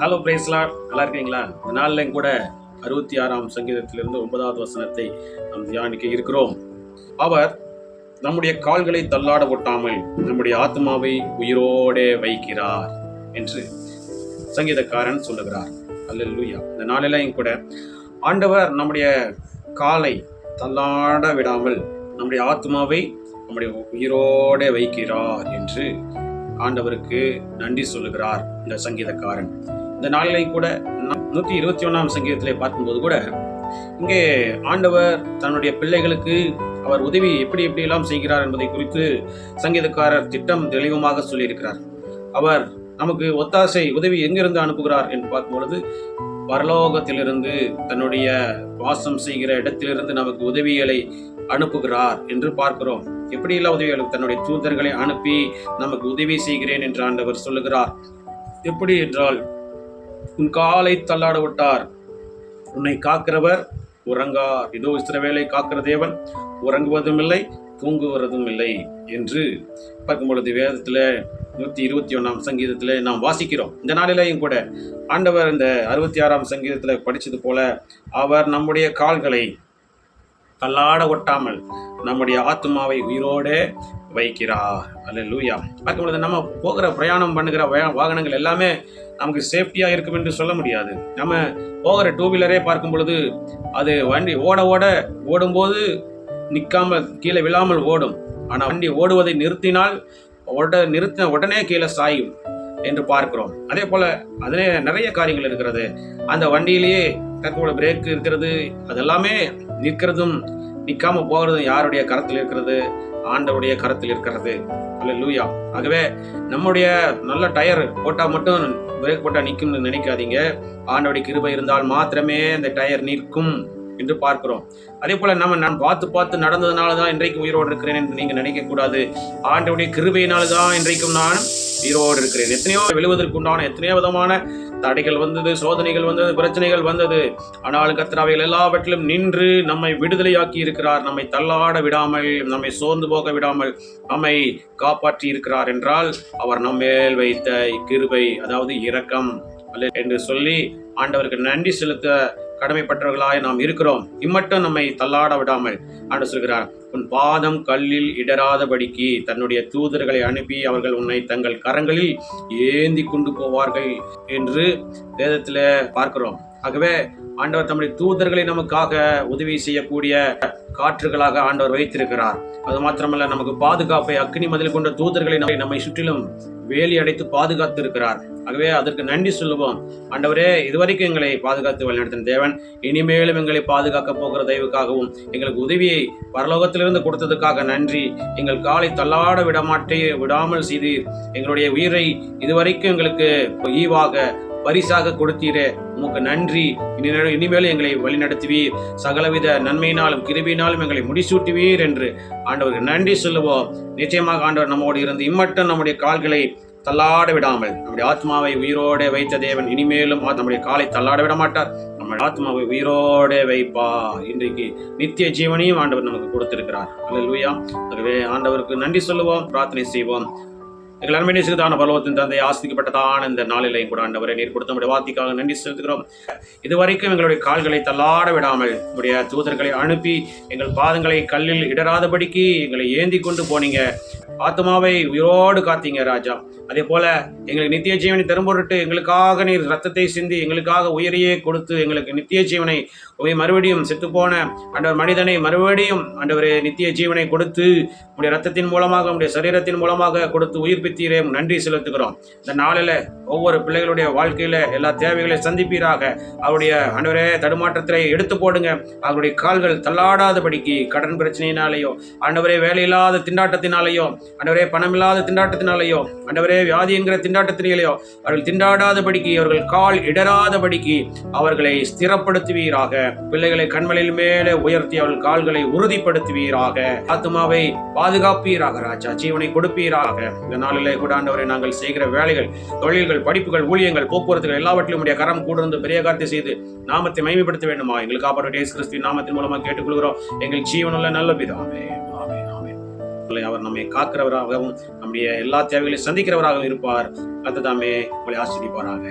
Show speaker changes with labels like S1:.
S1: Hello பிரேஸ்லா நல்லா இருக்கீங்களா? இந்த நாளில் கூட அறுபத்தி ஆறாம் சங்கீதத்திலிருந்து ஒன்பதாவது வசனத்தை நாம் தியானிக்க இருக்கிறோம். அவர் நம்முடைய கால்களை தள்ளாட ஒட்டாமல் நம்முடைய ஆத்மாவை உயிரோடே வைக்கிறார் என்று சங்கீதக்காரன் சொல்லுகிறார். அல்லேலூயா இந்த நாளிலையும் கூட ஆண்டவர் நம்முடைய காலை தள்ளாட விடாமல் நம்முடைய ஆத்மாவை நம்முடைய உயிரோடே வைக்கிறார் என்று ஆண்டவருக்கு நன்றி சொல்லுகிறார் இந்த சங்கீதக்காரன். இந்த நாளிலையும் கூட நூற்றி இருபத்தி ஒன்றாம் சங்கீதத்திலே பார்க்கும்போது கூட இங்கே ஆண்டவர் தன்னுடைய பிள்ளைகளுக்கு அவர் உதவி எப்படி எப்படியெல்லாம் செய்கிறார் என்பதை குறித்து சங்கீதக்காரர் திட்டம் தெளிவமாக சொல்லியிருக்கிறார். அவர் நமக்கு ஒத்தாசை உதவி எங்கிருந்து அனுப்புகிறார் என்று பார்க்கும்பொழுது பரலோகத்திலிருந்து தன்னுடைய வாசம் செய்கிற இடத்திலிருந்து நமக்கு உதவிகளை அனுப்புகிறார் என்று பார்க்கிறோம். எப்படியெல்லாம் உதவிகள் தன்னுடைய தூதர்களை அனுப்பி நமக்கு உதவி செய்கிறேன் என்று ஆண்டவர் சொல்லுகிறார்? எப்படி என்றால் உன் காலை தள்ளாட விட்டார். உன்னை காக்கிறவர் உறங்கார். இதோ இஸ்ரவேலை காக்கிற தேவன் உறங்குவதும் இல்லை தூங்குவதும் இல்லை என்று பார்க்கும் பொழுது வேதத்தில் நூற்றி இருபத்தி ஒன்றாம் சங்கீதத்தில் நாம் வாசிக்கிறோம். இந்த நாளிலேயும் கூட ஆண்டவர் இந்த அறுபத்தி ஆறாம் சங்கீதத்தில் படித்தது போல அவர் நம்முடைய கால்களை கல்லாட ஒட்டாமல் நம்முடைய ஆத்மாவை உயிரோடு வைக்கிறார். அல்ல லூயா பார்க்கும் பொழுது நம்ம போகிற பிரயாணம் பண்ணுகிற வாகனங்கள் எல்லாமே நமக்கு சேஃப்டியாக இருக்கும் என்று சொல்ல முடியாது. நம்ம போகிற டூ வீலரே பார்க்கும் பொழுது அது வண்டி ஓட ஓட ஓடும்போது நிற்காமல் கீழே விழாமல் ஓடும். ஆனால் வண்டி ஓடுவதை நிறுத்தினால் உட நிறுத்தின உடனே கீழே சாயும் என்று பார்க்கிறோம். அதே போல் அதிலே நிறைய காரியங்கள் இருக்கிறது. அந்த வண்டியிலேயே தற்கொலை பிரேக் இருக்கிறது அதெல்லாமே நிற்கிறதும் நிற்காம போகிறதும் யாருடைய கரத்தில் இருக்கிறது? ஆண்டவுடைய கரத்தில் இருக்கிறது. அல்ல லூயா ஆகவே நம்முடைய நல்ல டயர் போட்டால் மட்டும் பிரேக் போட்டால் நிற்கும்னு நினைக்காதீங்க. ஆண்டவுடைய கிருபை இருந்தால் மாத்திரமே அந்த டயர் நிற்கும் என்று பார்க்கிறோம். அதே போல நம்ம நான் பார்த்து பார்த்து நடந்ததுனால தான் இன்றைக்கு உயிரோடு இருக்கிறேன் என்று நீங்கள் நினைக்கக்கூடாது. ஆண்டவுடைய கிருபையினால தான் இன்றைக்கும் நான் உயிரோடு இருக்கிறேன். எத்தனையோ விழுவதற்கு உண்டான எத்தனையோ விதமான தடைகள் வந்தது சோதனைகள் வந்தது பிரச்சனைகள் வந்தது. ஆனால் கத்திராவைகள் எல்லாவற்றிலும் நின்று நம்மை விடுதலையாக்கி இருக்கிறார். நம்மை தள்ளாட விடாமல் நம்மை சோர்ந்து போக விடாமல் நம்மை காப்பாற்றி இருக்கிறார் என்றால் அவர் நம்மேல் வைத்த கிருபை அதாவது இரக்கம். என்று சொல்லி ஆண்டவருக்கு நன்றி செலுத்த கடமைப்பட்டவர்களாய் நாம் இருக்கிறோம். இம்மட்டும் நம்மை தள்ளாட விடாமல் ஆண்டு சொல்கிறார். உன் பாதம் கல்லில் இடராதபடிக்கு தன்னுடைய தூதர்களை அனுப்பி அவர்கள் உன்னை தங்கள் கரங்களில் ஏந்தி கொண்டு போவார்கள் என்று வேதத்தில் பார்க்கிறோம். ஆகவே ஆண்டவர் தம்முடைய தூதர்களை நமக்காக உதவி செய்யக்கூடிய காற்றுகளாக ஆண்டவர் வைத்திருக்கிறார். அது மாத்திரமல்ல நமக்கு பாதுகாப்பை அக்னி மதில் கொண்ட தூதர்களை நம்மை- நம்மை சுற்றிலும் வேலி அடைத்து பாதுகாத்து இருக்கிறார் ஆகவே அதற்கு நன்றி சொல்லுவோம். ஆண்டவரே இதுவரைக்கும் எங்களை பாதுகாத்து வழிநடத்தின தேவன் இனிமேலும் எங்களை பாதுகாக்க போகிற தயவுக்காகவும் எங்களுக்கு உதவியை பரலோகத்திலிருந்து கொடுத்ததுக்காக நன்றி. எங்கள் காலை தள்ளாட விடமாட்டே விடாமல் செய்து எங்களுடைய உயிரை இதுவரைக்கும் எங்களுக்கு ஈவாக பரிசாக கொடுத்தீரே. உமக்கு நன்றி. இனி இனிமேல் எங்களை வழிநடத்துவீர். சகலவித நன்மையினாலும் கிருபினாலும் எங்களை முடிசூட்டுவீர் என்று ஆண்டவருக்கு நன்றி சொல்லுவோம். நிச்சயமாக ஆண்டவர் நம்மோடு இருந்து இம்மட்டும் நம்முடைய கால்களை தள்ளாட விடாமல் நம்முடைய ஆத்மாவை உயிரோட வைத்த தேவன் இனிமேலும் நம்முடைய காலை தள்ளாட விட மாட்டார். நம்முடைய ஆத்மாவை உயிரோட வைப்பா இன்றைக்கு நித்திய ஜீவனையும் ஆண்டவர் நமக்கு கொடுத்திருக்கிறார். அல்லேலூயா. ஆகவே ஆண்டவருக்கு நன்றி சொல்லுவோம் பிரார்த்தனை செய்வோம். எங்கள் அருமை பலவத்தின் தந்தை ஆஸ்திக்கப்பட்டதான இந்த நாளிலையும் கூட ஆண்டவரை நீர் கொடுத்த முடிய வார்த்தைக்காக நன்றி செலுத்துகிறோம். இதுவரைக்கும் எங்களுடைய கால்களை தள்ளாட விடாமல் உடைய தூதர்களை அனுப்பி எங்கள் பாதங்களை கல்லில் இடராதபடிக்கு எங்களை ஏந்தி கொண்டு போனீங்க. ஆத்மாவை உயிரோடு காத்தீங்க ராஜா. அதே போல எங்களுக்கு நித்திய ஜீவனை தரும்பொருட்டு எங்களுக்காக நீர் ரத்தத்தை சிந்தி எங்களுக்காக உயிரையே கொடுத்து எங்களுக்கு நித்திய ஜீவனை மறுபடியும் செத்துப்போன அண்டவர் மனிதனை மறுபடியும் ஆண்டவரே நித்திய ஜீவனை கொடுத்து உடைய ரத்தத்தின் மூலமாக உடைய சரீரத்தின் மூலமாக கொடுத்து உயிர்ப்பித்தீரே நன்றி செலுத்துகிறோம். இந்த நாளில் ஒவ்வொரு பிள்ளைகளுடைய வாழ்க்கையில் எல்லா தேவைகளையும் சந்திப்பீராக. அவருடைய ஆண்டவரே தடுமாற்றத்திலே எடுத்து போடுங்க. அவருடைய கால்கள் தள்ளாடாதபடிக்கு கடன் பிரச்சனையினாலேயோ ஆண்டவரே வேலையில்லாத திண்டாட்டத்தினாலேயோ ஆண்டவரே பணமில்லாத திண்டாட்டத்தினாலேயோ ஆண்டவரே வியாதி என்கிற திண்டாட்டத்தினாலேயோ அவர்கள் திண்டாடாதபடிக்கு அவர்கள் கால் இடராதபடிக்கு அவர்களை ஸ்திரப்படுத்துவீராக. பிள்ளைகளை கண்மலையில் மேலே உயர்த்தி அவர்கள் கால்களை உறுதிப்படுத்துவீராக. ஆத்மாவை பாதுகாப்பீராக ராஜா. ஜீவனை கொடுப்பீராக. இந்த நாளிலே கூட ஆண்டவரை நாங்கள் செய்கிற வேலைகள் தொழில்கள் படிப்புகள் ஊழியங்கள் போக்குவரத்துகள் எல்லாவற்றிலும் உடைய கரம் கூட பெரிய காரியத்தை செய்து நாமத்தை மைமைப்படுத்த வேண்டுமா? எங்களுக்கு காப்பாற்ற இயேசு கிறிஸ்துவின் நாமத்தின் மூலமாக கேட்டுக்கொள்கிறோம். எங்கள் ஜீவனுள்ள நல்ல விதமே அவர் நம்மை காக்கிறவராகவும் நம்முடைய எல்லா தேவைகளையும் சந்திக்கிறவராகவும் இருப்பார். கர்த்தர் தாமே உங்களை ஆசிரியப்பாராக